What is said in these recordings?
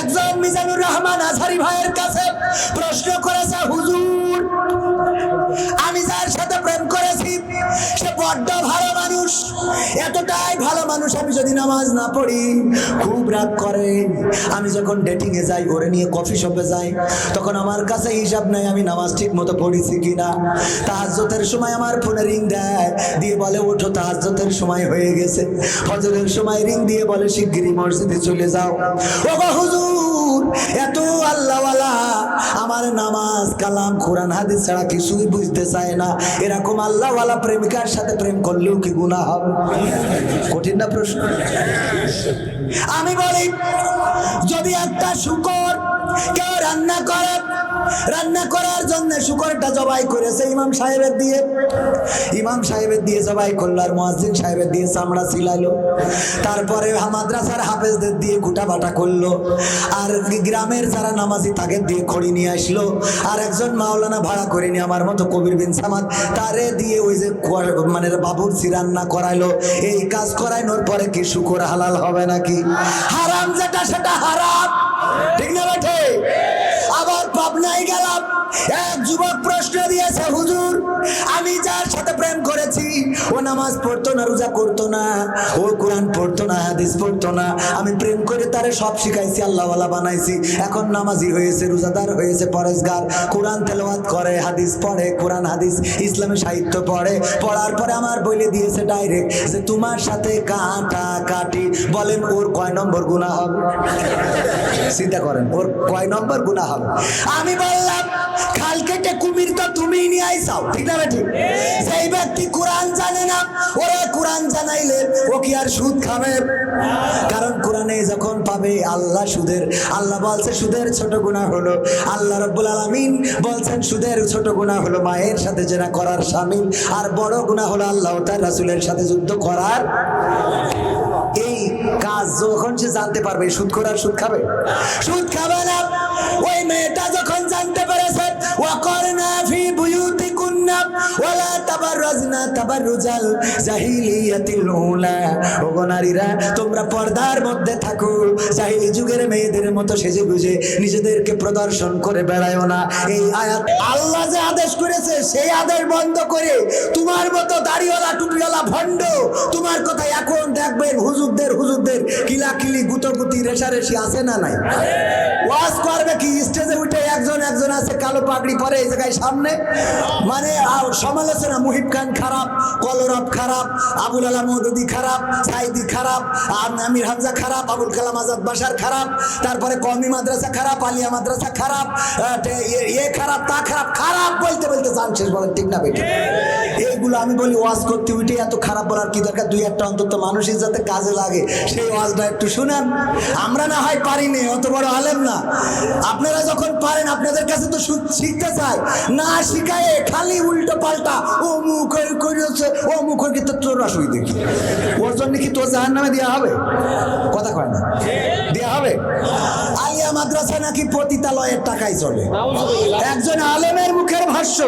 একজন মিজানুর রহমান আজহারি ভাইয়ের কাছে প্রশ্ন করেছে, হুজুর, আমি যার সাথে প্রেম করেছি, সে বড্ড ভালো মানুষ। এতটাই ভালো মানুষ আমি যদি নামাজ না পড়ি, খুব রাগ করে। আমি যখন ডেটিং এ যাই, ওরে নিয়ে কফি শপে যাই, তখন আমার কাছে হিসাব নাই আমি নামাজ ঠিক মতো পড়েছি কিনা। তাহাজ্জতের সময় আমার ফোনে রিং দেয়, দিয়ে বলে, ওঠো তাহাজ্জতের সময় হয়ে গেছে। ফজরের সময় রিং দিয়ে বলে, শিগগিরই মসজিদে চলে যাও। ও গো হুজুর, এত আল্লাহওয়ালা, আমার নামাজ, কালাম, কোরআন, হাদিস ছাড়া কিছুই বুঝতে চায় না। এরকম আল্লাহওয়ালা প্রেমিকার সাথে প্রেম করলেও কি গুনাহ? হবে কঠিন না প্রশ্ন। আমি বলি যদি একটা শুকর কেউ রান্না করে রান্না করার জন্য শুকরটা জবাই করেছে ইমাম সাহেবের দিয়ে। ইমাম সাহেবের দিয়ে জবাই করল আর মহাজিন সাহেবের দিয়ে চামড়া ছিলালো। তারপরে মাদ্রাসার হাফেজদের দিয়ে কুটা বাটা করল। আর গ্রামের যারা নামাজি তাকে দিয়ে খড়ি নিয়ে আসলো। আর একজন মাওলানা ভাড়া করে নিয়ে আমার মতো কবির বিন সামাদ তারে দিয়ে ওই যে মানে বাবুর রান্না করাইলো। এই কাজ করাইনোর পরে কি শুকর হালাল হবে নাকি? হারাম যেটা সেটা হারাম। ঠিক না বেঠে? আবার গেলাম। এক যুবক প্রশ্ন দিয়েছে, হুজুর, আমি যার সাথে প্রেম করেছি, ও নামাজ পড়তো না, রোজা করতো না, ও কোরআন পড়তো না, হাদিস পড়তো না, আমি প্রেম করে তারে সব শিখাইছি, আল্লাহওয়ালা বানাইছি, এখন নামাজি হয়েছে, রোজাদার হয়েছে, পরেশগার, কোরআন তেলাওয়াত করে, হাদিস পড়ে, কোরআন, হাদিস, ইসলামী সাহিত্য পড়ে, পড়ার পরে আমার বলে দিয়েছে ডাইরেক্ট যে, তোমার সাথে কাটা কাটি। বলেন, ওর কয় নম্বর গুণা হবে? চিন্তা করেন, ওর কয় নম্বর গুণা হবে? আমি বললাম খাল কেটে কুমির তো তুমি নিয়ে আইসাও? ঠিক না ঠিক সেই ব্যক্তি কোরআন জানে না, ওরা কোরআন জানাইলে ও কি আর সুদ খাবে? কারণ কোরআনে যখন পাবে, আল্লাহ সুদের, আল্লাহ বলছে সুদের ছোট গুণা হলো, আল্লাহ রব্বুল আলামিন বলছেন সুদের ছোট গুণা হলো মায়ের সাথে জেনা করার শামিল আর বড় গুণা হলো আল্লাহ তার রাসূলের সাথে যুদ্ধ করার। এই কাজ যখন সে জানতে পারবে, সুদ করার সুদ খাবে? সুদ খাবে না ওই মেয়েটা যখন জানতে পেরেছে ওয়াকরনা ফি বুয়ুতিকুন্না ওয়ালা তাবাররাজনা তাবাররুজাল জাহিলিয়াতিল উলা। ওগো নারীরা, তোমরা পর্দার মধ্যে থাকো। জাহিলি যুগের মেয়েদের মতো সেজে বুঝে নিজেদেরকে প্রদর্শন করে বেড়ায়ও না। এই আয়াত আল্লাহ যে আদেশ করেছে, সেই আদেশ বন্ধ করে তোমার মতো দাড়িওয়ালা, টুপিওয়ালা, ভণ্ড, তোমার কথা এখন দেখবেন হুজুরদের হুজুরদের কিলাকিলি, গুতগুতি, রেশারেশি আছে না নাই? ওয়াজ করবে কি? স্টেজে উঠে একজন একজন আছে, কালো পাগড়ি পরে এই জায়গায় সামনে। মানে সমালোচনা মুহিব খান খারাপ কলরব খারাপ, আবুল আলা মৌদুদি খারাপ, সাইদি খারাপ আম- আমির হামজা খারাপ, আবুল কালাম আজাদ বাসার খারাপ, তারপরে কমি মাদ্রাসা খারাপ, আলিয়া মাদ্রাসা খারাপ এ- খারাপ, তা খারাপ খারাপ বলতে বলতে জানছিস বলেন, ঠিক না বেটি এইগুলো আমি বলি ওয়াজ করতে উঠে এত খারাপ বলার কি দরকার? দুই একটা অন্তত মানুষের যাতে কাজে লাগে, সেই ওয়াজটা একটু শুনেন। আমরা না হয় পারিনি অত বড় আলেম না। আপনারা যখন পারেন, আপনাদের কাছে তো শিখতে চাই। না শিখায় খালি উল্টো পাল্টা, ও মুখ করেছে ও মুখ ওই তো তোর আসুই দেখি ওর জন্য কি তোর জাহান নামে দেওয়া হবে? কথা কয় না। দেওয়া হবে? মাদ্রাসা নাকি পতিতালয়ের টাকায় চলে? একজন আলেমের মুখের ভাষ্য।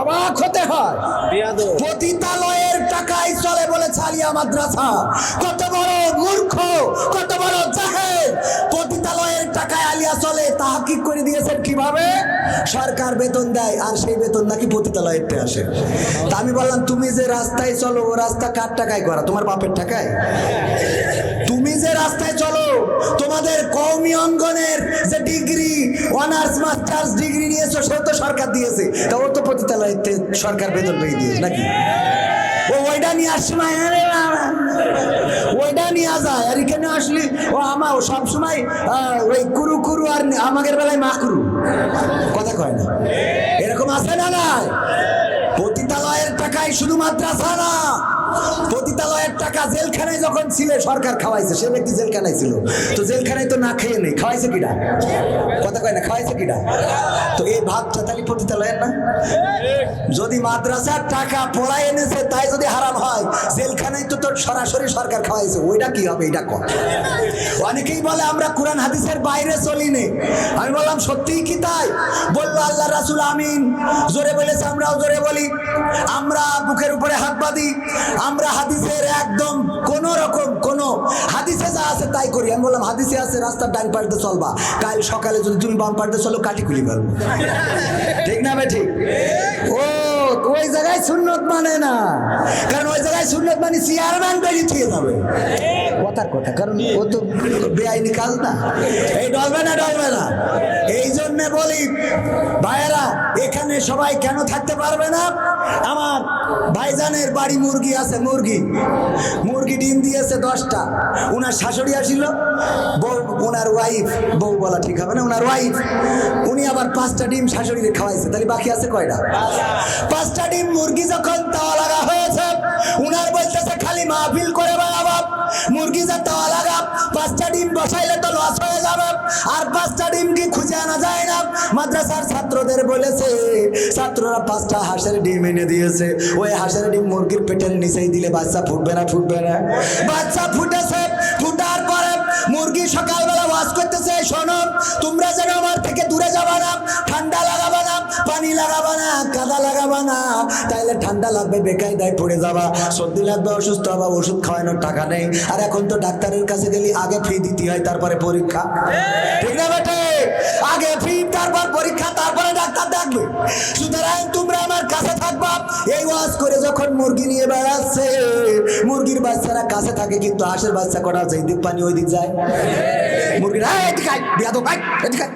অবাক হতে হয়। পতিতালয়ের টাকায় চলে বলে চালিয়া মাদ্রাসা। কত বড় মূর্খ কত বড় জাহেল। পতিতালয়ের টাকায় আলিয়া চলে তাহাকিক করে দিয়েছেন কীভাবে? সরকার বেতন দেয় আর সেই বেতন নাকি পতিতালয়েরতে আসে। তা আমি বললাম তুমি যে রাস্তায় চলো ও রাস্তা কার টাকায় করা? তোমার বাপের টাকায়? যে রাস্তায় চলো, তোমাদের কৌমি অঙ্গনের যে ডিগ্রি অনার্স মাস্টার্স ডিগ্রি নিয়েছো, সেও তো সরকার দিয়েছে। তা ও তো পতিতালয়তে সরকার বেতন পেয়ে দিয়েছে নাকি? ও ওইটা নিয়ে না। ওইটা নিয়ে যায়, আর এখানে আসলে ও আমার সবসময় ওই কুরু কুরু আর আমাদের বেলায় মা কুরু। কথা কয় না। এরকম আছে না নাই? পতিতালয়ের টাকায় শুধু মাদ্রাসা না পতিতালয়ের টাকা জেলখানায় যখন ছিল, সরকার খাওয়াইছে। সে ব্যক্তি জেলখানায় ছিল। তো জেলখানায় তো না খেয়ে নেই। খাওয়াইছে কিনা কথা কয় না, খাওয়াইছে কিনা তো এই তাহলে পতিতালয়ের না? যদি মাদ্রাসার টাকা পড়ায় এনেছে, তাই যদি হারাম হয়, জেলখানায় তো তোর সরাসরি সরকার খাওয়াইছে। ওইটা কি হবে? এটা কর অনেকেই বলে, আমরা কোরআন হাদিসের বাইরে চলি নে। আমি বললাম, সত্যিই কি তাই? বলল, আল্লাহ রাসুল, আমিন। জোরে বলেছে, আমরাও জোরে বলি। আমরা বুকের উপরে হাত বাঁধি। আমরা হাদিসের একদম কোন রকম কোন হাদিসে যা আছে তাই করি। আমি বললাম, হাদিসে আছে, রাস্তার ডান পাল্টে চলবা। কাল সকালে যদি তুমি বাম পাল্টে চলো কাটি খুলি পারব ঠিক না ভাই, ঠিক? ও ওই জায়গায় সুন্নত মানে না। কারণ ওই জায়গায় সুন্নত মানে চেয়ারম্যান বেরিয়ে থিয়ে যাবে। কথার কথা, কারণ ও তো বেআইনি কাজ না। এই ডলবে না ডলবে না। এই জন্যে বলি, ভাইয়েরা, এখানে সবাই কেন থাকতে পারবে না? আমার ভাইজানের বাড়ি মুরগি আছে, মুরগি। মুরগি ডিম দিয়েছে দশটা। উনার শাশুড়ি আসিল। বউ ওনার ওয়াইফ বউ বলা ঠিক হবে না ওনার ওয়াইফ উনি আবার পাঁচটা ডিম শাশুড়িকে খাওয়াইছে, তাহলে বাকি আছে কয়টা? মুরগি যখন তাওয়া লাগা হয়েছে, উনার বলতেছে, খালি মাহফিল করে মুরগি তাওয়া লাগা, পাঁচটা ডিম বসাইলে তো লস হয়ে যাবে। আর পাঁচটা ডিম কি খুঁজে আনা যায় না? মাদ্রাসার ছাত্রদের বলেছে, ছাত্ররা পাঁচটা হাঁসের ডিম এনে দিয়েছে। ওই হাঁসের ডিম মুরগির পেটের নিচেই দিলে বাচ্চা ফুটবে না ফুটবে না? বাচ্চা ফুটেছে, ফুটার পরে মুরগি সকালবেলা ওয়াজ করতেছে, শোনো, তোমরা যেন আমার থেকে দূরে যাবা না। ঠান্ডা পানি লাগাবা না কাদা লাগাবা না। তাইলে ঠান্ডা লাগবে বেকায়দায় পড়ে যাবা। সর্দি লাগবে অসুস্থ হবা ওষুধ খাওয়ানোর টাকা নেই। আর এখন তো ডাক্তারের কাছে গেলে আগে ফি দিতে হয় তারপরে পরীক্ষা। ঠিক না বেটে? আগে ফি তারপর পরীক্ষা তারপরে ডাক্তার ডাকবে সুতরাং তোমরা আমার কাছে থাকবা। এই ওয়াজ করে যখন মুরগি নিয়ে বেড়াচ্ছে মুরগির বাচ্চারা কাছে থাকে কিন্তু হাঁসের বাচ্চা কটা যেই দিক পানি ওই দিক যায়। মুরগির "এই, এদিকে আয়, বিয়াদব, আয়, এদিকে আয়।"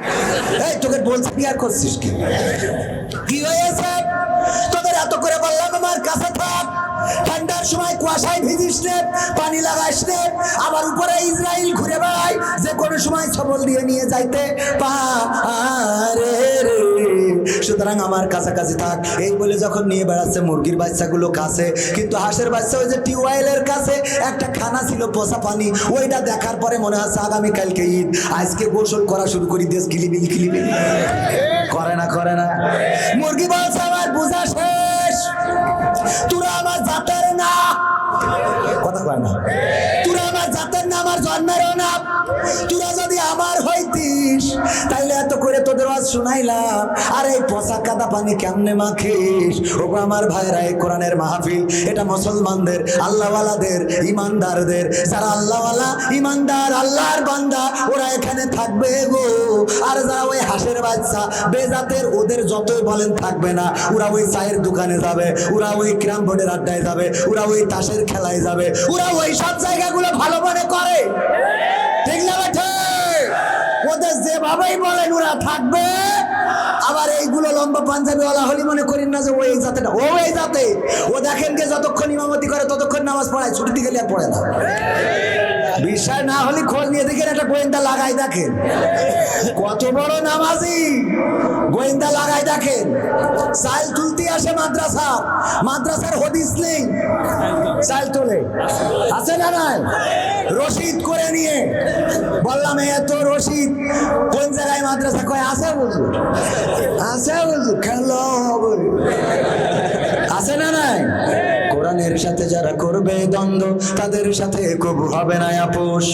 এই তোকে বলছি কি আর করছিস কি? কি হয়েছে? তোদের এত করে বললাম আমার কাছে থাক। ঠান্ডার সময় কুয়াশায় ভিজিস নে, পানি লাগাইস নে, আবার উপরে ইসরায়েল ঘুরে বেড়ায়, যে কোনো সময় ছবল দিয়ে নিয়ে যাইতে পারে রে। সুতরাং আমার কাছাকাছি থাক। এই বলে যখন নিয়ে বেড়াচ্ছে মুরগির বাচ্চাগুলো কাছে, কিন্তু হাঁসের বাচ্চা ওই যে টিউবওয়েলের কাছে একটা খানা ছিল পোষা পানি, ওইটা দেখার পরে মনে হচ্ছে আগামীকালকে ঈদ। আজকে গোসল করা শুরু করি, দেশ খিলিবিল খিলিবিল করে না করে না। মুরগি বাচ্চা আমার বোঝা তাইলে এত করে তোদের আজ শুনাইলাম। আর এই পচা কাদা পানি কেমনে মাখিস? ওগো আমার ভাইরা এই কোরআনের মাহফিল, এটা মুসলমানদের, আল্লাহওয়ালাদের, ইমানদারদের। যারা আল্লাহওয়ালা, ইমানদার, আল্লাহর বান্দা, ওরা এখানে থাকবে গো। আর যারা ওই হাঁসের বাচ্চা, বেজাতের ওদের যতই বলেন থাকবে না। ওরা ওই চায়ের দোকানে যাবে, ওরা ওই ক্রাম বোর্ডের আড্ডায় যাবে, ওরা ওই তাসের খেলায় যাবে, ওরা ওই সব জায়গাগুলো ভালো মনে করে ঠিক না বেঠে ওদের যেভাবেই বলেন ওরা থাকবে। আবার এইগুলো লম্বা পাঞ্জাবিওয়ালা হলি মনে করেন না যে ও এই জাতে না। ও এই জাতে ও দেখেন যে যতক্ষণ ইমামতি করে ততক্ষণ নামাজ পড়ায় ছুটিতে গেলে আর পড়ে না। বিশ্বাস না হলে খোঁজ নিয়ে দেখেন একটা গোয়েন্দা লাগাই দেখেন। কত বড় নামাজি। গোয়েন্দা লাগাই দেখেন। চাল তুলতে আসে মাদ্রাসা। মাদ্রাসার হদিস নেই। চাল তোলে। আছে না নাই? রশিদ করে নিয়ে। বললাম এত রশিদ। কোন জায়গায় মাদ্রাসা কয়? আছে বুঝু আছে বুঝু খেলো হবে। কোরআনের সাথে যারা করবে দ্বন্দ্ব, তাদের সাথে কবু হবে না আপোষ।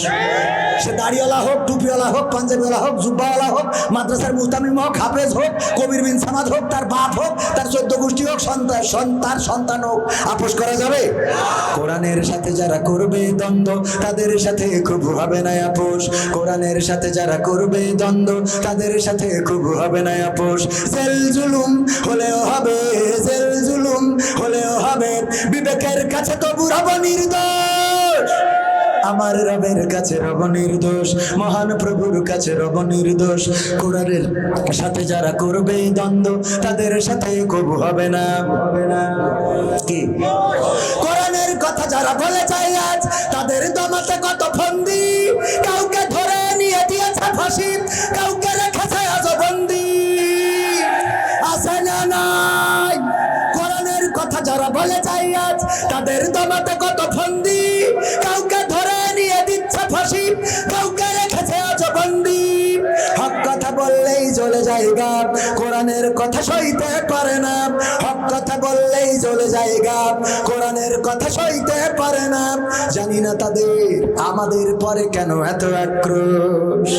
সে দাড়িওয়ালা হোক, টুপিওয়ালা হোক, পাঞ্জাবিওয়ালা হোক, জুব্বাওয়ালা হোক, মাদ্রাসার মুস্তামিম হোক, হাফেজ হোক, কবির বিন সামাদ হোক, তার বাপ হোক, তার চোদ্দ গোষ্ঠী হোক, সন্তান সন- তার সন্তান হোক, আপোষ করা যাবে? কোরআনের সাথে যারা করবে দ্বন্দ্ব, তাদের সাথে কবু হবে না আপোষ। কোরআনের সাথে যারা করবে দ্বন্দ্ব, তাদের সাথে কবু হবে না আপোষ। জেল জুলুম হলেও হবে, জেল জুলুম হলেও হবে বিবেকের কাছে তবু রব নির্দোষ। আমার রবের কাছে রব নির্দোষ। মহান প্রভুর কাছে রব নির্দোষ। কোরআনের সাথে যারা করবে দ্বন্দ্ব, তাদের সাথে কবু হবে না হবে না। কি? কোরআনের কথা যারা বলে চাই আজ, তাদের দমাতে কত ফন্দি? ফন্দি কাউকে ধরে নিয়ে দিচ্ছে ফাঁসি, কাউকে রেখেছে বন্দি। হক কথা বললেই যায়গা কোরআনের কথা সইতে পারে না। হক কথা বললেই যায়গা কোরআনের কথা সইতে পারে না। জানি না তাদের আমাদের পরে কেন এত আক্রোশ।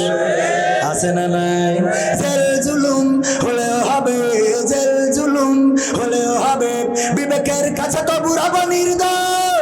আছে না নাই? জেল জুলুম হলেও হবে, জেল জুলুম হলেও হবে। বিবেকের কাছে তবু তো বুড়াবো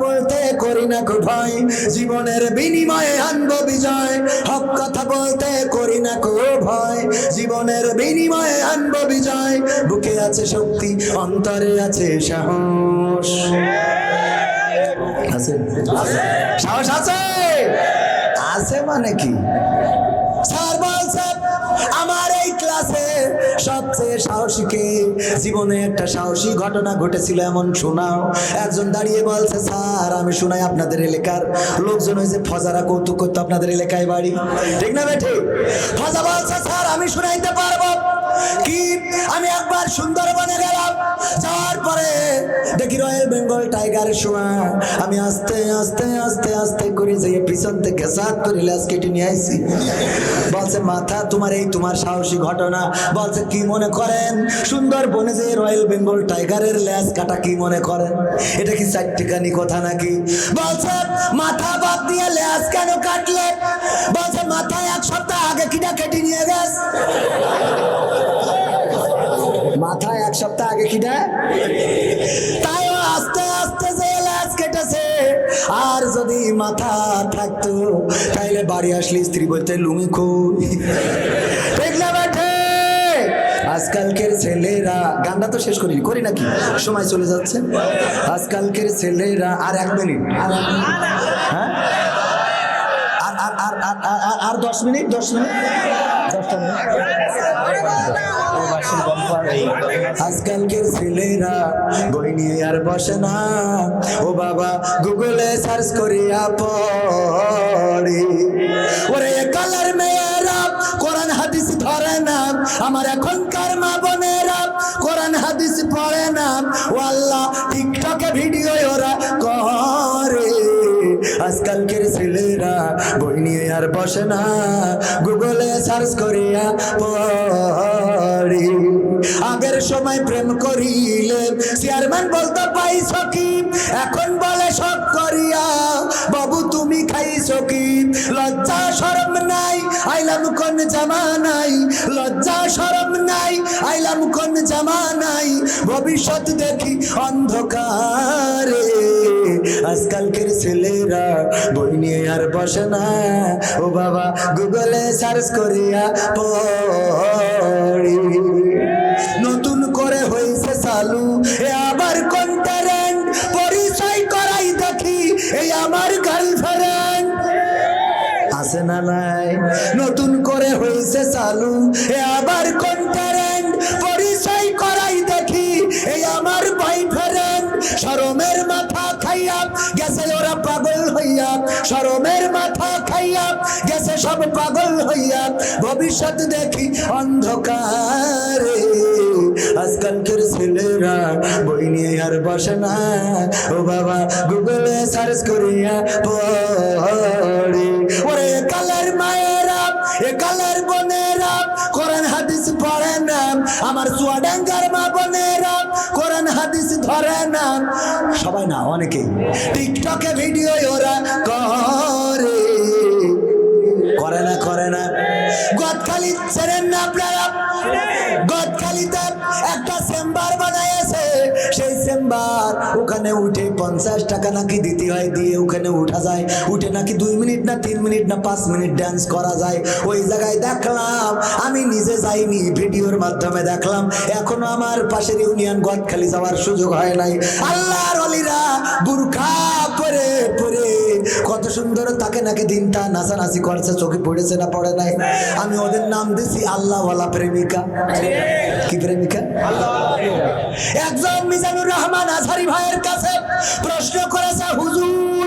বলতে করি না কো ভয় জীবনের বিনিময়ে আনব বিজয়। হক কথা বলতে করি না ভয় জীবনের বিনিময়ে আনব বিজয়। বুকে আছে শক্তি, অন্তরে আছে সাহস। আছে? সাহস আছে? আছে মানে কি? সবচেয়ে সাহসীকে জীবনে একটা সাহসী ঘটনা ঘটেছিল এমন শোনাও। একজন দাঁড়িয়ে বলছে, স্যার, আমি শোনাই আপনাদের এলাকার লোকজন হয়েছে ফজারা কৌতুক করতো আপনাদের এলাকায় বাড়ি। ঠিক না বেঠে? ফজা বলছে, স্যার, আমি শুনাইতে পারব। কি? আমি একবার সুন্দরবনে গেলাম, যাওয়ার রয়্যাল বেঙ্গল টাইগারের সময় আমি আস্তে আস্তে আস্তে আস্তে করে যাই পিছন থেকে সাত করে ল্যাস কেটে নিয়ে আইছি। বলছে, মাথা তোমার এই তোমার সাহসী ঘটনা। বলছে, কি মনে করেন? সুন্দরবনে যে রয়্যাল বেঙ্গল টাইগারের ল্যাস কাটা কি মনে করেন? এটা কি চারটিখানি কথা নাকি? বলছে, মাথা বাদ দিয়ে ল্যাস কেন কাটলে? বলছে মাথায় এক সপ্তাহ আগে কিনা কেটে নিয়ে গেছে মাথায় এক সপ্তাহ আগে কিনা? তাই আর যদি মাথা থাকতো, তাইলে বাড়ি আসলে স্ত্রী বলতে লুঙ্গি না আজকালকের ছেলেরা, গানটা তো শেষ করি করি নাকি? সময় চলে যাচ্ছে। আজকালকের ছেলেরা, আর এক মিনিট। হ্যাঁ? আর দশ মিনিট দশ মিনিট। আজকালকের ছেলেরা বই নিয়ে আর বসে না। ও বাবা, গুগলে সার্চ করিয়া পড়ে। ওরে কালার মেয়েরা, কোরআন, হাদিস ধরে না। আমার এখনকার মা আর বসে না, গুগলে সার্চ করিয়া পড়ি। আগের সময় প্রেম করিলে চেয়ারম্যান বলতো পাইছ কি? এখন বলে সব করিয়া, বাবু, তুমি খাইছ কি? লজ্জা সরম নাই, আইলাম কোন জামা নাই, লজ্জা সরম নাই। আইলাম কোন জামানাই ভবিষ্যৎ দেখি অন্ধকারে। আজকালকের ছেলেরা বই নিয়ে আর বসে না। ও বাবা, গুগলে সার্চ করিয়া পড়ি। নতুন করে হয়েছে চালু। এ আবার কোন ট্যালেন্ট পরিচয় করাই দেখি, এই আমার গার্লফ্রেন্ড আছে না নাই? নতুন করে হয়েছে চালু। এ আবার কোন শরমের মাথা খাইয়া গেছে সব পাগল হইয়া। ভবিষ্যৎ দেখি অন্ধকারে। আজকালকের ছেলেরা বই নিয়ে আর বসে না। ও বাবা, গুগলে সার্চ করিয়া পড়ে। ওরে কালের মায়েরা, এ কালের বোনেরা, কোরআন হাদিস পড়ে না। আমার চুয়াডাঙ্গার ধরে না। সবাই না, অনেকেই। টিকটকে ভিডিও ওরা করে। করে না করে না। গতকালি ছেড়েন না আপনারা। সেই ওখানে উঠে পঞ্চাশ টাকা নাকি দিতে হয়, দিয়ে ওখানে উঠা যায়। উঠে নাকি দুই মিনিট না তিন মিনিট না পাঁচ মিনিট ড্যান্স করা যায়। ওই জায়গায় দেখলাম, আমি নিজে যাইনি, ভিডিওর মাধ্যমে দেখলাম। এখনও আমার পাশের ইউনিয়ন গদখালি যাওয়ার সুযোগ হয় নাই। আল্লাহর অলিরা বুরখা করে কত সুন্দর তাকে নাকি দিনটা নাচানাচি করছে, চোখে পড়েছে না পড়ে নাই। আমি ওদের নাম দিছি আল্লাহওয়ালা প্রেমিকা। কি প্রেমিকা? একজন মিজানুর রহমান আজহারি ভাইয়ের কাছে প্রশ্ন করেছে, হুজুর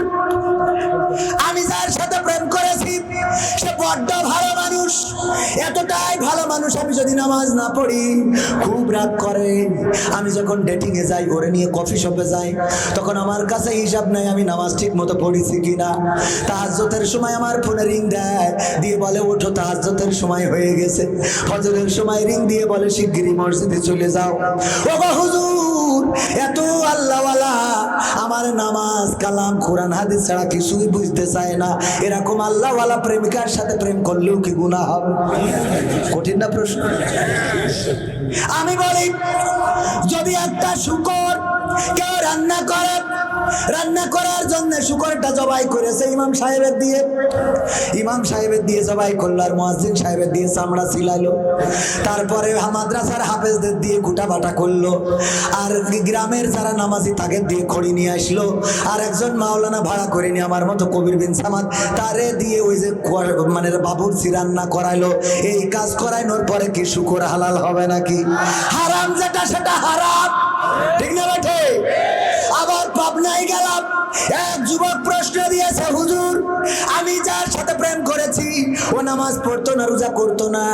মানুষ, আমি যদি নামাজ না পড়ি, খুব রাগ করে। আমি যখন ডেটিং এ যাই, ওরে নিয়ে কফি শপে যাই, তখন আমার কাছে হিসাব নাই আমি নামাজ ঠিক মতো পড়েছি কিনা। তাহাজতের সময় আমার ফোনে রিং দেয়, দিয়ে বলে, ওঠো তাহাজতের সময় হয়ে গেছে। ফজরের সময় রিং দিয়ে বলে শিগগিরি মসজিদে চলে যাও। ও গো হুজুর, এত আল্লাহওয়ালা। আমার নামাজ, কালাম, কোরআন, হাদিস ছাড়া কিছুই বুঝতে চায় না। এরকম আল্লাহওয়ালা প্রেমিকার সাথে প্রেম করলেও কি গুণা হবে? কঠিন না প্রশ্ন? আমি বলি, যদি একটা শুকর কেউ রান্না করে, রান্না করার জন্য শুকরটা জবাই করেছে ইমাম সাহেবের দিয়ে। ইমাম সাহেবের দিয়ে জবাই করল আর মহাজিন সাহেবের দিয়ে চামড়া ছিলাইলো তারপরে মাদ্রাসার হাফেজদের দিয়ে কুটা বাটা করল। আর গ্রামের যারা নামাজি তাকে দিয়ে খড়ি নিয়ে আসলো। আর একজন মাওলানা ভাড়া করে নিয়ে আমার মতো কবির বিন সামাদ তারে দিয়ে ওই যে মানে বাবুরচি রান্না করাইলো। এই কাজ করাইনোর পরে কি শুকর হালাল হবে নাকি? হারাম যেটা, সেটা হারাম। ঠিক না বেঠে আবার পাবনায় গেলাম। এক যুবক প্রশ্ন দিয়েছে, হুজুর, আমি যার সাথে প্রেম করেছি, ও নামাজ পড়তো না, রোজা করতো না,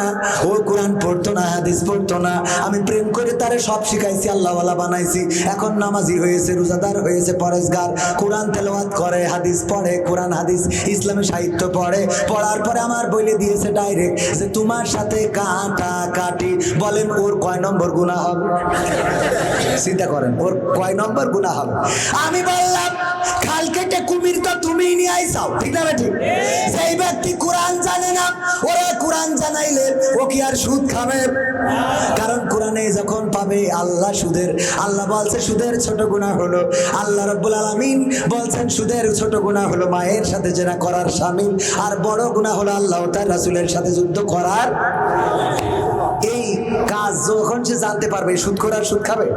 ও কোরআন পড়তো না, হাদিস পড়তো না, আমি প্রেম করে তারে সব শিখাইছি, আল্লাহওয়ালা বানাইছি, এখন নামাজি হয়েছে, রোজাদার হয়েছে, পরেশগার, কোরআন তেলাওয়াত করে, হাদিস পড়ে, কোরআন, হাদিস, ইসলামী সাহিত্য পড়ে, পড়ার পরে আমার বলে দিয়েছে ডাইরেক্ট যে, তোমার সাথে কাটা কাটি, বলেন ওর কয় নম্বর গুণা হবে? চিন্তা করেন, ওর কয় নম্বর গুণা হবে? আমি বললাম খাল কেটে কুমির তো তুমি নিয়ে আইসাও, ঠিক না ঠিক সেই ব্যক্তি কোরআন জানে না, ওরা কোরআন জানাইলে ও কি আর সুদ খাবে? কারণ কোরআনে যখন পাবে, আল্লাহ সুদের, আল্লাহ বলছে সুদের ছোট গুণা হলো, আল্লাহ রব্বুল আলামিন বলছেন সুদের ছোট গুণা হলো মায়ের সাথে জেনা করার শামিল আর বড় গুণা হলো আল্লাহ তার রাসূলের সাথে যুদ্ধ করার। এই কাজ যখন সে জানতে পারবে, সুদ করার সুদ খাবে?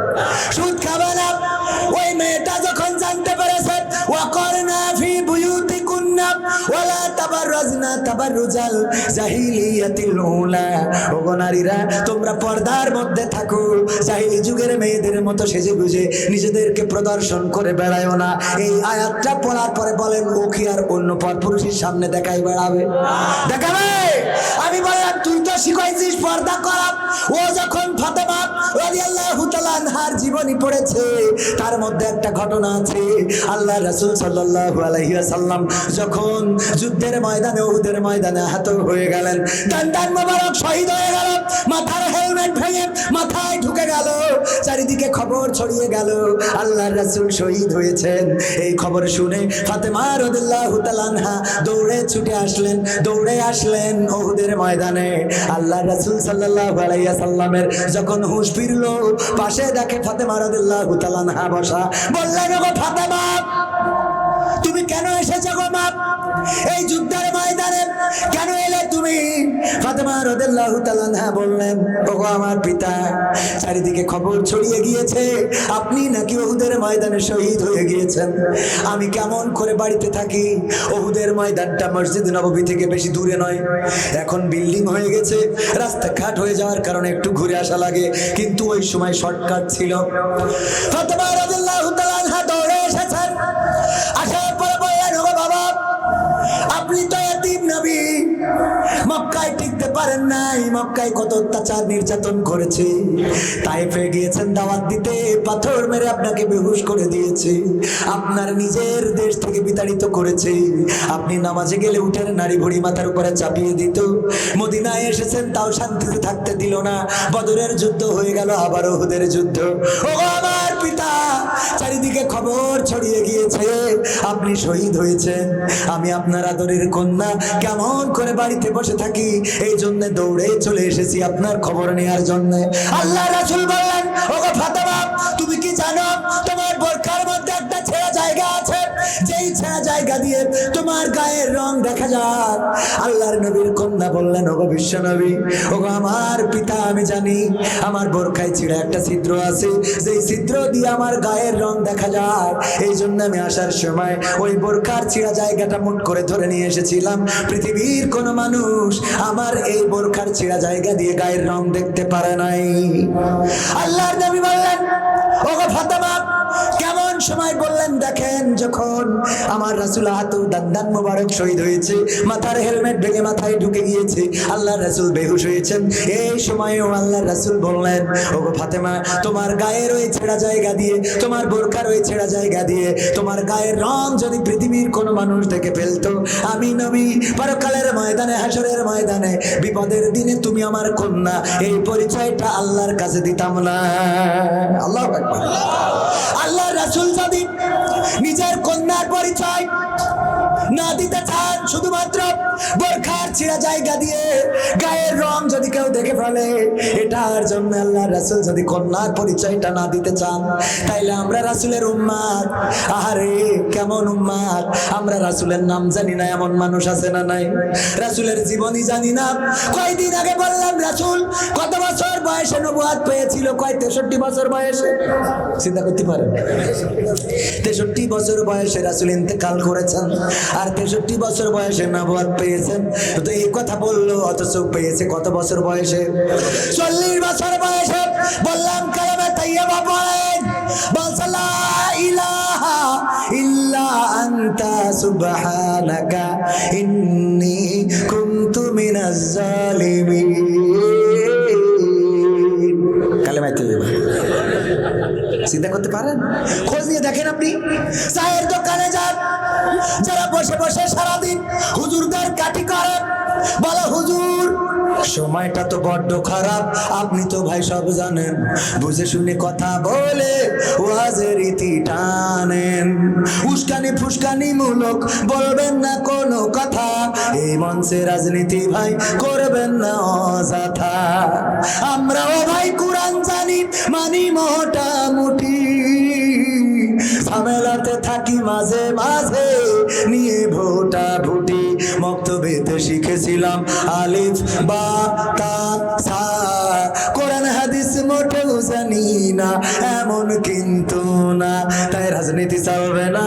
সুদ খাবে না। ওই মেয়েটা যখন জানতে ওয়াকরনা ফি বুয়ুতিকুন্না ওয়ালা পর্দার মধ্যে থাকো। জাহিলি যুগের মেয়েদের মতো সেজে নিজেদেরকে প্রদর্শন করে না। এই আয়াতটা পড়ার পরে বলেন আর অন্য সামনে দেখাই বেড়াবে? দেখাবে? আমি বললাম, তুই তো শিখাইছিস পর্দা করা। ও যখন ফাতেমা জীবনী পড়েছে, তার মধ্যে একটা ঘটনা আছে। আল্লাহ রাসূল ওয়াসাল্লাম যখন যুদ্ধের ময়দানে, উহুদের ময়দানে আহত হয়ে গেলেন। তার মোবারক শহীদ হয়ে গেল। মাথার হেলমেট ভেঙে মাথায় ঢুকে গেল। চারিদিকে খবর ছড়িয়ে গেল। আল্লাহর রাসূল শহীদ হয়েছেন। এই খবর শুনে ফাতেমা রাদিয়াল্লাহু তাআলা দৌড়ে ছুটে আসলেন। দৌড়ে আসলেন ওহুদের ময়দানে। আল্লাহ রাসূল সাল্লাল্লাহু আলাইহি সাল্লামের যখন হুঁশ ফিরল, পাশে দেখে ফাতেমা রাদিয়াল্লাহু তাআলা আনহা বসা, বললেন, ওগো ফাতেমা, তুমি কেন এসেছ গো এই যুদ্ধের ময়দানে কেন এলে তুমি? বললেন, ওগো আমার পিতা, চারিদিকে খবর ছড়িয়ে গিয়েছে। আপনি নাকি ওহুদের ময়দানে শহীদ হয়ে গিয়েছেন। আমি কেমন করে বাড়িতে থাকি? ওহুদের ময়দানটা মসজিদ নববী থেকে বেশি দূরে নয়। এখন বিল্ডিং হয়ে গেছে। রাস্তাঘাট হয়ে যাওয়ার কারণে একটু ঘুরে আসা লাগে, কিন্তু ওই সময় শর্টকাট ছিল। ফাতেমা রাদিয়াল্লাহু পারেন নাই। মক্কায় কত অত্যাচার নির্যাতন করেছে। তাইফে গিয়েছেন দাওয়াত দিতে, পাথর মেরে আপনাকে বেহুশ করে দিয়েছে। আপনার নিজের দেশ থেকে বিতাড়িত করেছে। আপনি নামাজে গেলে উঠেন, নারী ভুড়ি মাথার উপরে চাপিয়ে দিত। মদিনায় এসেছেন, তাও শান্তিতে থাকতে দিল না। বদরের যুদ্ধ হয়ে গেল, আবার ওহুদের যুদ্ধ। ও আমার পিতা, চারিদিকে খবর ছড়িয়ে গিয়েছে। আপনি শহীদ হয়েছেন। আমি আপনার আদরের কন্যা। কেমন করে বাড়িতে বসে থাকি? এই জন্য দৌড়ে চলে এসেছি আপনার খবর নেওয়ার জন্য। আল্লাহ রাসুল বললেন, ওগো ফাতেমা, তুমি কি জানো তোমার যেই ছেঁড়া জায়গা দিয়ে তোমার গায়ের রং দেখা যায় আল্লাহর নবীর কন্যা বললেন, ওগো বিশ্ব নবী, ওগো আমার পিতা, আমি জানি আমার বোরখায় ছিঁড়া একটা ছিদ্র আছে। যেই ছিদ্র দিয়ে আমার গায়ের রং দেখা যায় এই জন্য আমি আসার সময় ওই বোরখার ছিঁড়া জায়গাটা মুট করে ধরে নিয়ে এসেছিলাম। পৃথিবীর কোন মানুষ আমার এই বোরখার ছিঁড়া জায়গা দিয়ে গায়ের রং দেখতে পারে নাই। আল্লাহর নবী বললেন, ওগো কেমন সময় বললেন, দেখেন যখন আমার রাসুল হাতু দান্দান মুবারক শহীদ হয়েছে, মাথার হেলমেট ভেঙে মাথায় ঢুকে গিয়েছে আল্লাহ রাসুল বেহুশ হয়েছেন। এই সময়ও আল্লাহ রাসুল বললেন, ওগো ফাতেমা, তোমার গায়ের ওই ছেঁড়া জায়গা দিয়ে, তোমার বোরখার ওই ছেঁড়া জায়গা দিয়ে, তোমার গায়ের রং যদি পৃথিবীর কোনো মানুষ থেকে ফেলতো, আমি নবী, পরকালের ময়দানে হাসরের ময়দানে, বিপদের দিনে তুমি আমার কন্যা, এই পরিচয়টা আল্লাহর কাছে দিতাম না। আল্লাহ আল্লাহ রাসুল যদি নিজের কন্যার পরিচয় না দিতে চান শুধুমাত্র বোরখার ছিঁড়া জায়গা দিয়ে গায়ের রং যদি কেউ দেখে ফেলে, এটার জন্য আল্লাহ রাসুল যদি কন্যার পরিচয়টা না দিতে চান, তাইলে আমরা রাসুলের উম্মাদ। আহারে, কেমন উম্মাদ? আমরা রাসুলের নাম জানি না, এমন মানুষ আছে না নাই? রাসুলের জীবনী জানি না। কয়দিন আগে বললাম, রাসুল, কত বছর বয়সে নবুয়াদ পেয়েছিল? কয়, তেষট্টি বছর বয়সে। চিন্তা করতে পারেন। তেষট্টি বছর বয়সে রাসুল ইন্তেকাল করেছেন। আর তেষট্টি বছর বয়সে নবুয়াদ পেয়েছেন। তো এই কথা বলল, অথচ পেয়েছে কত বছর বয়সে? চল্লিশ বছর বয়সে বললাম, কালামে তাইয়াবা পড়েন। চিন্তা করতে পারেন? খোঁজ নিয়ে দেখেন আপনি। চায়ের দোকানে যান যারা বসে বসে সারাদিন হুজুরদের কাটি করে বলে, হুজুর, সময়টা তো বড্ড খারাপ, আপনি তো ভাই সব জানেন। বুঝে শুনে কথা বলে ওয়াজের টানেন। উস্কানি ফুসকানি মূলক বলবেন না কোনো কথা, এই মঞ্চে রাজনীতি ভাই করবেন না অযথা। আমরাও ভাই কোরআন জানি, মানি মোটামুটি ঝামেলাতে থাকি মাঝে মাঝে। নিয়ে ভোটা ভুটি মক্তবেতে শিখেছিলাম আলিফ, বা, তা, সা। কোরআন, হাদিস মোটেও জানি না, এমন কিন্তু না। তাই রাজনীতি চলবে না,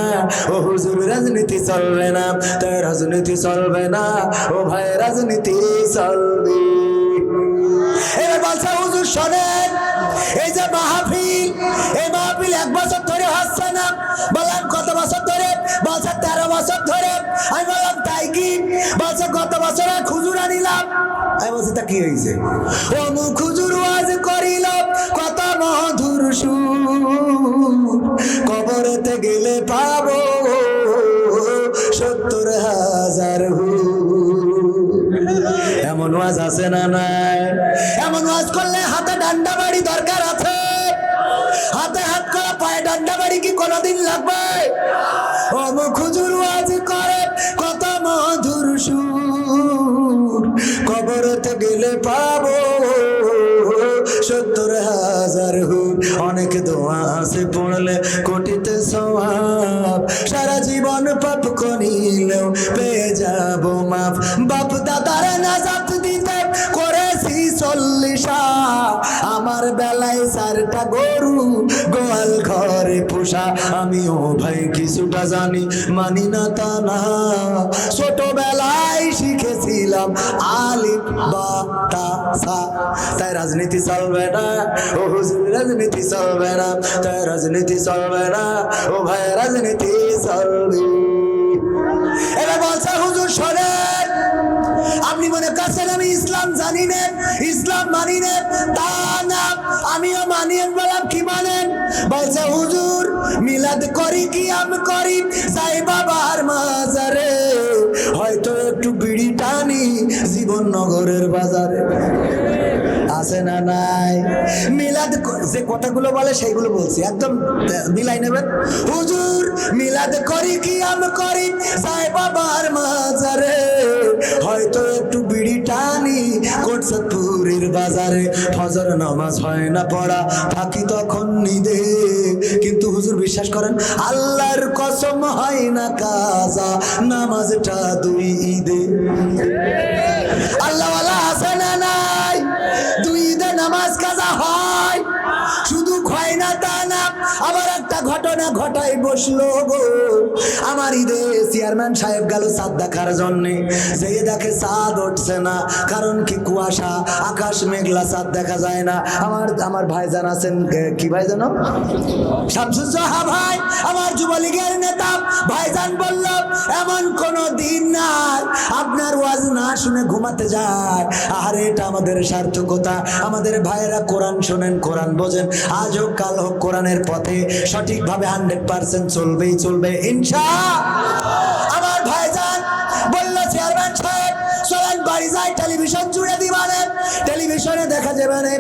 ও হুজুর, রাজনীতি চলবে না। তাই রাজনীতি চলবে না, ও ভাই, রাজনীতি চলবে। এবার বলছে, হুজুর, শোনেন, এই যে মাহফিল বলছে গত বছর খুজুর আনিলাম আমি বলছি, তা কি হয়েছে? ও মু খুজুর ওয়াজ করিল, কত মধুর কবরেতে গেলে পাবো সত্তর হাজার এমন ওয়াজ আছে না নাই? এমন ওয়াজ করলে হাতে ডান্ডা গেলে পাবো। সত্তর হাজার হুর অনেক দোয়া আছে পড়লে কোটিতে সওয়াব। সারা জীবন পাপ করিলেও পেয়ে যাব মাপ বাপ দাদার নাজাত দিতে করেছি চল্লিশা। আমার বেলায় চারটা গরু, গোয়াল ঘরে পোষা। আমিও ভাই কিছুটা জানি, মানি না তা না। ছোটবেলায় শিখেছিলাম আলিফ বা তা সা তাই রাজনীতি চলবে না। ও হুজুর, রাজনীতি চলবে না। তাই রাজনীতি চলবে না। ও ভাই, রাজনীতি চলবে। এবার বলছে, হুজুর শোনেন, আপনি মনে করছেন আমি ইসলাম জানি না? ইসলাম মানি না? তা না, আমিও মানি বললাম কি মানেন বলছে, হুজুর, মিলাদ করি কি, আমি করি? যাই বাবার মাজারে নগরের বাজারে। আছে না নাই? মিলাদ যে কথাগুলো বলে সেইগুলো বলছি, একদম মিলাই নেবেন। হুজুর, মিলাদ করি কি আমি করি? সাই বাবার মাজারে। হয়তো একটু বিড়ি টানি কোটসপুরের বাজারে। ফজর নামাজ হয় না পড়া, থাকি তখন নিদে। কিন্তু হুজুর বিশ্বাস করেন, আল্লাহর কসম হয় না কাজা, নামাজটা দুই ঈদে। নামাজ বসল গো। আমার ঈদে চেয়ারম্যান সাহেব গেল চাঁদ দেখার জন্যে। দেখে চাঁদ উঠছে না, কারণ কি কুয়াশা, আকাশ মেঘলা চাঁদ দেখা যায় না। আমার আমার ভাইজান আছেন কি ভাই জানো ভাই, আমার যুবলীগের নেতা। ভাইজান বলল, এমন কোন দিন নাই। আপনার ওয়াজ না শুনে ঘুমাতে যায়। আরে এটা আমাদের সার্থকতা। আমাদের ভাইয়েরা কোরআন শোনেন, কোরআন বোঝেন। আজ হোক, কাল হোক, কোরআনের পথে সঠিকভাবে হান্ড্রেড চলবেই চলবে ইনশা আমার ভাইজান বলল, চেয়ারম্যান সাহেব, চলেন বাড়ি যাই, টেলিভিশন জুড়ে দিবানে টেলিভিশনে দেখা যাবে না।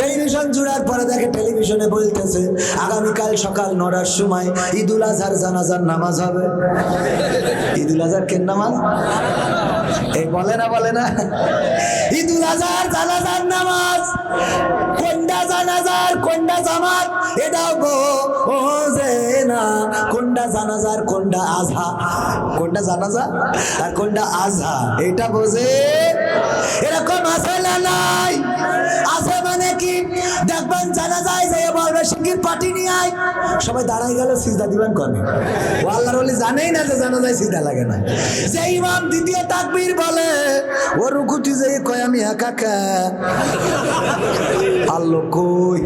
টেলিভিশন জুড়ার পরে দেখে টেলিভিশনে বলতেছে, আগামীকাল সকাল নটার সময় ঈদুল আজহার জানাজার নামাজ হবে। ঈদুল আজহার কেন নামাজ? এই বলে না বলে না। ঈদুল আজহার জানাজার নামাজ। কোনটা জানাজার কোনটা জামাত? এটাও গো ও না। কোনটা জানাজার, কোনটা আজহা? কোনটা জানাজা আর কোনটা আজহা? এটা বোঝে? এরকম আছে না নাই? আছে মানে কি? দেখবেন জানা যায় যে বলবে পার্টি নিয়ে আয়? সবাই দাঁড়াই গেল, সিজদা দিবেন ও আল্লাহর জানেই না যে জানা যায় সিজদা লাগে না। যে ইমাম দ্বিতীয় তাকবীর বলে, ও রুকুতি যে কয়, আমি একা আল্লো কই?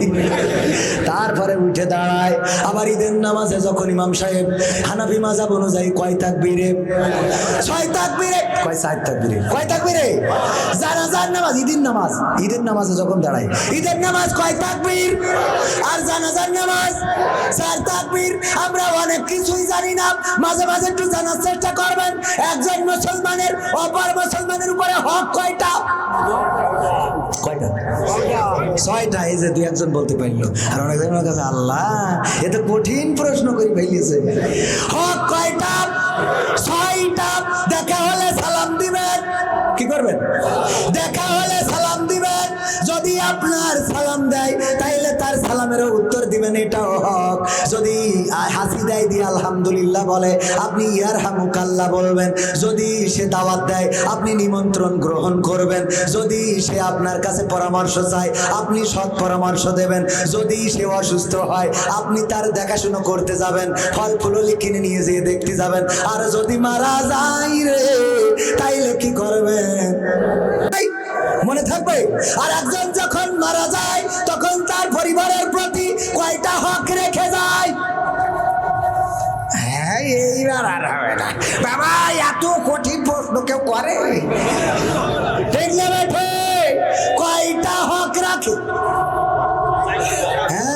তারপরে উঠে দাঁড়ায়, আবার ঈদের নামাজে যখন ইমাম সাহেব হানাফি মাজাব অনুযায়ী কয় তাকবীরে? ছয় তাকবীরে। কয় সাত তাকবীরে? কয় তাকবীরে? জানাজার নামাজ ঈদের নামাজ। ঈদের নামাজে যখন দাঁড়ায় ঈদের নামাজ কয় তাকবীর? আর জানাজার নামাজ? চার তাকবীর। আমরা অনেক কিছুই জানি না। মাঝে মাঝে একটু জানার চেষ্টা করবেন। একজন মুসলমানের অপর মুসলমানের উপরে হক কয়টা? ছয়টা এই যে দুই একজন বলতে আর কাছে আল্লাহ, এ তো কঠিন প্রশ্ন করে ফেলিয়েছে হক কয়টা? ছয়টা। দেখা হলে সালাম দিবেন কি করবেন? দেখা হলে সালাম দিবেন যদি আপনার সালাম দেয়, তাইলে তার সালামেরও উত্তর দিবেন, এটাও আ- দিয়ে আলহামদুলিল্লাহ বলে, আপনি ইয়ার হামুকাল্লা বলবেন। যদি সে দাওয়াত দেয়, আপনি নিমন্ত্রণ গ্রহণ করবেন। যদি সে আপনার কাছে পরামর্শ চায়, আপনি সৎ পরামর্শ দেবেন। যদি সে অসুস্থ হয়, আপনি তার দেখাশুনো করতে যাবেন। ফল ফুললি কিনে নিয়ে যেয়ে দেখতে যাবেন। আর যদি মারা যায় রে, তাইলে কি করবেন? মনে থাকবে? আর একজন যখন মারা যায়, তখন তার পরিবারের প্রতি কয়টা হক রেখে যায়? এইবার আর হবে না। বাবা, এত কঠিন প্রশ্ন কেউ করে? ঠিক না কয়টা হক রাখে?